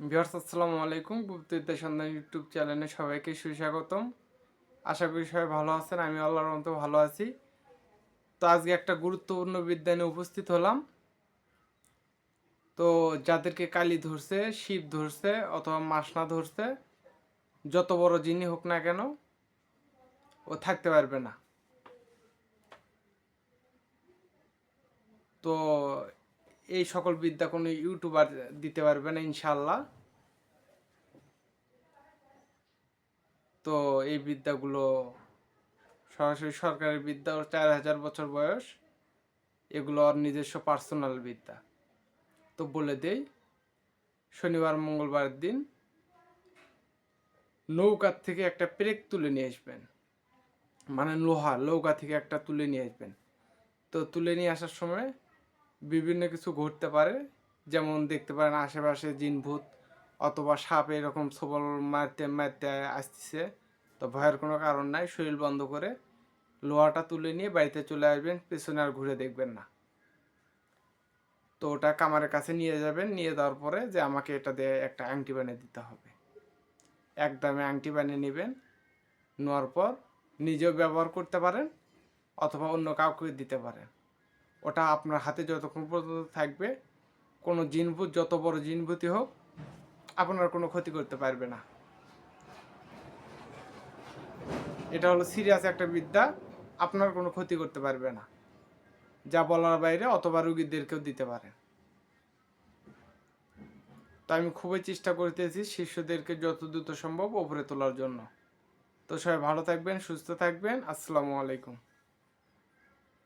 Viewers, আসসালামু আলাইকুম। গুপ্তবিদ্যা সন্ধান ইউটিউব চ্যানেলে সবাইকে সুস্বাগতম। আশা করি সবাই ভালো আছেন আমি আল্লাহর মতো ভালো আছি। তো আজকে একটা গুরুত্বপূর্ণ বিদ্যা নিয়ে উপস্থিত হলাম। তো যাদেরকে কালি ধরছে, শিব ধরছে অথবা মাসনা ধরছে, যত বড় জিনি হোক না কেন, ও থাকতে পারবে না। তো এই সকল বিদ্যা কোনো ইউটিউবার দিতে পারবে না ইনশাল্লাহ তো এই বিদ্যাগুলো সরাসরি সরকারি বিদ্যা ওর চার হাজার বছর বয়স, এগুলো ওর নিজস্ব পার্সোনাল বিদ্যা। তো বলে দেই, শনিবার, মঙ্গলবার দিন নৌকার থেকে একটা পেরেক তুলে নিয়ে আসবেন। মানে লোহা, নৌকা থেকে একটা তুলে নিয়ে আসবেন। তো তুলে নিয়ে আসার সময় বিভিন্ন কিছু ঘটতে পারে। যেমন দেখতে পারেন আশেপাশে জিনভূত অথবা সাপ এরকম সবল মারতে মারতে আসতেছে। তো ভয়ের কোনো কারণ নাই, শরীর বন্ধ করে লোহাটা তুলে নিয়ে বাড়িতে চলে আসবেন, পেছনে আর ঘুরে দেখবেন না। তো ওটা কামারের কাছে নিয়ে যাবেন, নিয়ে যাওয়ার পরে যে আমাকে এটা দিয়ে একটা আংটি বানিয়ে দিতে হবে। একদমে আংটি বানিয়ে নেবেন, নেওয়ার পর নিজেও ব্যবহার করতে পারেন অথবা অন্য কাউকে দিতে পারেন। ওটা আপনার হাতে যতক্ষণ পর্যন্ত থাকবে, কোনো জিনভূত, যত বড় জিনভূতি হোক, আপনার কোনো ক্ষতি করতে পারবে না। এটা হলো সিরিয়াস একটা বিদ্যা, আপনার কোনো ক্ষতি করতে পারবে না। যা বলার বাইরে অথবা রুগীদেরকেও দিতে পারে। তো আমি খুবই চেষ্টা করতেছি শিশুদেরকে যত দ্রুত সম্ভব ওপরে তোলার জন্য। তো সবাই ভালো থাকবেন, সুস্থ থাকবেন, আসসালামু আলাইকুম।